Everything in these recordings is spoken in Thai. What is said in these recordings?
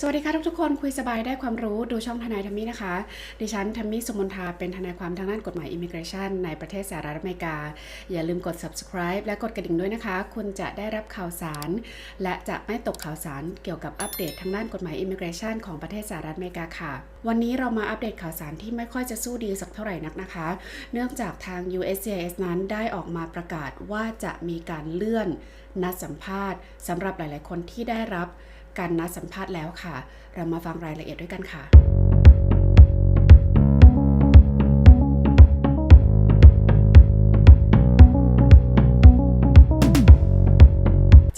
สวัสดีค่ะทุกๆคนคุยสบายได้ความรู้ดูช่องทนายทัมมี่นะคะ ดิฉันทัมมี่สมนทาเป็นทนายความทางด้านกฎหมายอิมิเกรชันในประเทศสหรัฐอเมริกา อย่าลืมกด subscribe และกดกระดิ่งด้วยนะคะ คุณจะได้รับข่าวสาร และจะไม่ตกข่าวสารเกี่ยวกับอัปเดตทางด้านกฎหมายอิมิเกรชันของประเทศสหรัฐอเมริกาค่ะ วันนี้เรามาอัปเดตข่าวสารที่ไม่ค่อยจะสู้ดีสักเท่าไหร่นักนะคะ เนื่องจากทาง USCIS นั้นได้ออกมาประกาศว่าจะมีการเลื่อนนัดสัมภาษณ์สำหรับหลาย ๆ คนที่ได้รับ การนัดสัมภาษณ์แล้วค่ะ เรามาฟังรายละเอียดด้วยกันค่ะ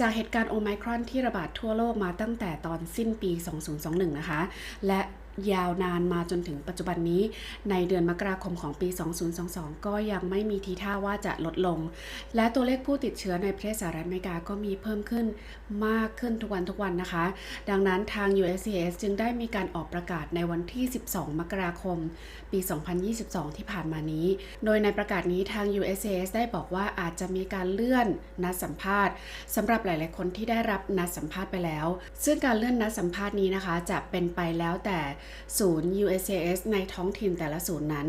จากเหตุการณ์โอไมครอนที่ระบาดทั่วโลกมาตั้งแต่ตอนสิ้นปี 2021 นะคะ และ ยาวนานมาจนถึงปัจจุบันนี้ ในเดือนมกราคมของปี 2022 ก็ยังไม่มีทีท่าว่าจะลดลง และตัวเลขผู้ติดเชื้อในประเทศสหรัฐอเมริกาก็มีเพิ่มขึ้นมากขึ้นทุกวันทุกวันนะคะ ดังนั้นทาง USCIS จึงได้มีการออกประกาศในวันที่ 12 มกราคม ปี 2022 ที่ผ่านมานี้ โดยในประกาศนี้ทาง USCIS ได้บอกว่าอาจจะมีการเลื่อนนัดสัมภาษณ์สำหรับหลาย ๆ คนที่ได้รับนัดสัมภาษณ์ไปแล้ว ซึ่งการเลื่อนนัดสัมภาษณ์นี้นะคะ จะเป็นไปแล้วแต่ศูนย์ USCIS ในท้องถิ่นแต่ละศูนย์นั้น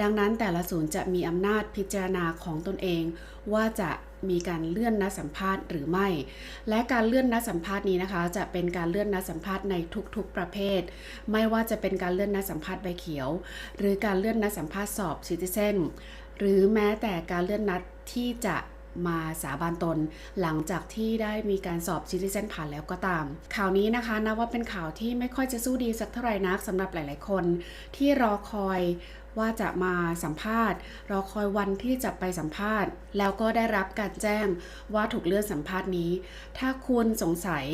ดังนั้นแต่ละศูนย์จะมีอำนาจพิจารณาของตนเอง ว่าจะมีการเลื่อนนัดสัมภาษณ์หรือไม่ และการเลื่อนนัดสัมภาษณ์นี้นะคะ จะเป็นการเลื่อนนัดสัมภาษณ์ในทุกๆประเภท ไม่ว่าจะเป็นการเลื่อนนัดสัมภาษณ์ใบเขียว หรือการเลื่อนนัดสัมภาษณ์สอบซิติเซนหรือแม้แต่การเลื่อนนัดที่จะ มาสาบานตน หลังจากที่ได้มีการสอบซิติเซนผ่านแล้วก็ตาม ข่าวนี้นะคะนับว่าเป็นข่าวที่ไม่ค่อยจะสู้ดีสักเท่าไหร่นักสำหรับหลาย ๆ คน ที่รอคอย ว่าจะมาสัมภาษณ์ รอคอยวันที่จะไปสัมภาษณ์ แล้วก็ได้รับการแจ้งว่าถูกเลื่อนสัมภาษณ์นี้ ถ้าคุณสงสัย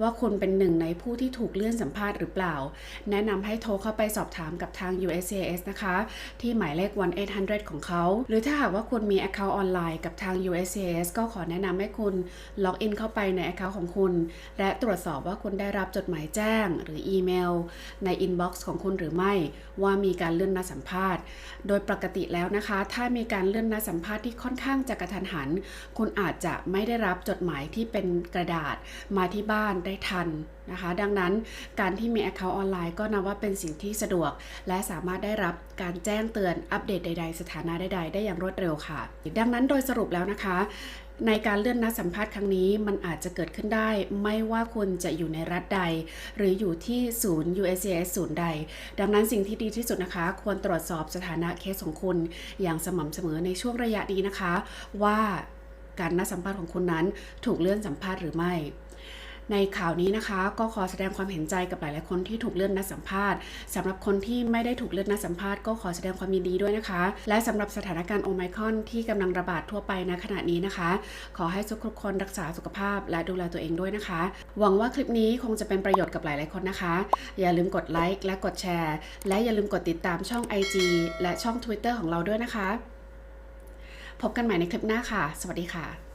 ว่าคุณเป็นหนึ่งในผู้ที่ถูกเลื่อนสัมภาษณ์หรือเปล่า แนะนำให้โทรเข้าไปสอบถามกับทาง USCIS นะคะ ที่หมายเลข 1-800 ของเขา หรือถ้าหากว่าคุณมี Account ออนไลน์กับทาง USCIS ก็ขอแนะนำให้คุณล็อกอินเข้าไปใน Account ของคุณ และตรวจสอบว่าคุณได้รับจดหมายแจ้ง หรืออีเมล ใน Inbox ของคุณหรือไม่ ว่ามีการเลื่อนนัดสัมภาษณ์โดยปกติแล้วนะคะ ถ้ามีการเลื่อนนัดสัมภาษณ์ที่ค่อนข้างจะกระทันหัน คุณอาจจะไม่ได้รับจดหมายที่เป็นกระดาษมาที่บ้านได้ทันนะคะ ดังนั้นการที่มี Account ออนไลน์ก็นับว่าเป็นสิ่งที่สะดวก และสามารถได้รับการแจ้งเตือนอัปเดตใด ๆ สถานะใด ๆ ได้อย่างรวดเร็วค่ะ ดังนั้นโดยสรุปแล้วนะคะ ในการเลื่อนนัดสัมภาษณ์ครั้งนี้มันอาจจะเกิดขึ้นได้ ไม่ว่าคุณจะอยู่ในรัฐใด หรืออยู่ที่ศูนย์ USCIS ศูนย์ใด ดังนั้นสิ่งที่ดีที่สุดนะคะ ควรตรวจสอบสถานะเคสของคุณ อย่างสม่ำเสมอในช่วงระยะนี้นะคะ ว่าการนัดสัมภาษณ์ของคุณนั้นถูกเลื่อนสัมภาษณ์หรือไม่ ในข่าวนี้นะคะ ก็ขอแสดงความเห็นใจกับหลาย ๆ คนที่ถูกเลื่อนนัดสัมภาษณ์สำหรับคนที่ไม่ได้ถูกเลื่อนนัดสัมภาษณ์ก็ขอแสดงความยินดีด้วยนะคะ และสำหรับสถานการณ์โอไมคอนที่กำลังระบาดทั่วไปณขณะนี้นะคะ ขอให้ทุกคนรักษาสุขภาพและดูแลตัวเองด้วยนะคะ หวังว่าคลิปนี้คงจะเป็นประโยชน์กับหลาย ๆ คนนะคะ อย่าลืมกดไลค์และกดแชร์ และอย่าลืมกดติดตามช่อง IG และช่อง Twitter ของเราด้วยนะคะ พบกันใหม่ในคลิปหน้าค่ะ สวัสดีค่ะ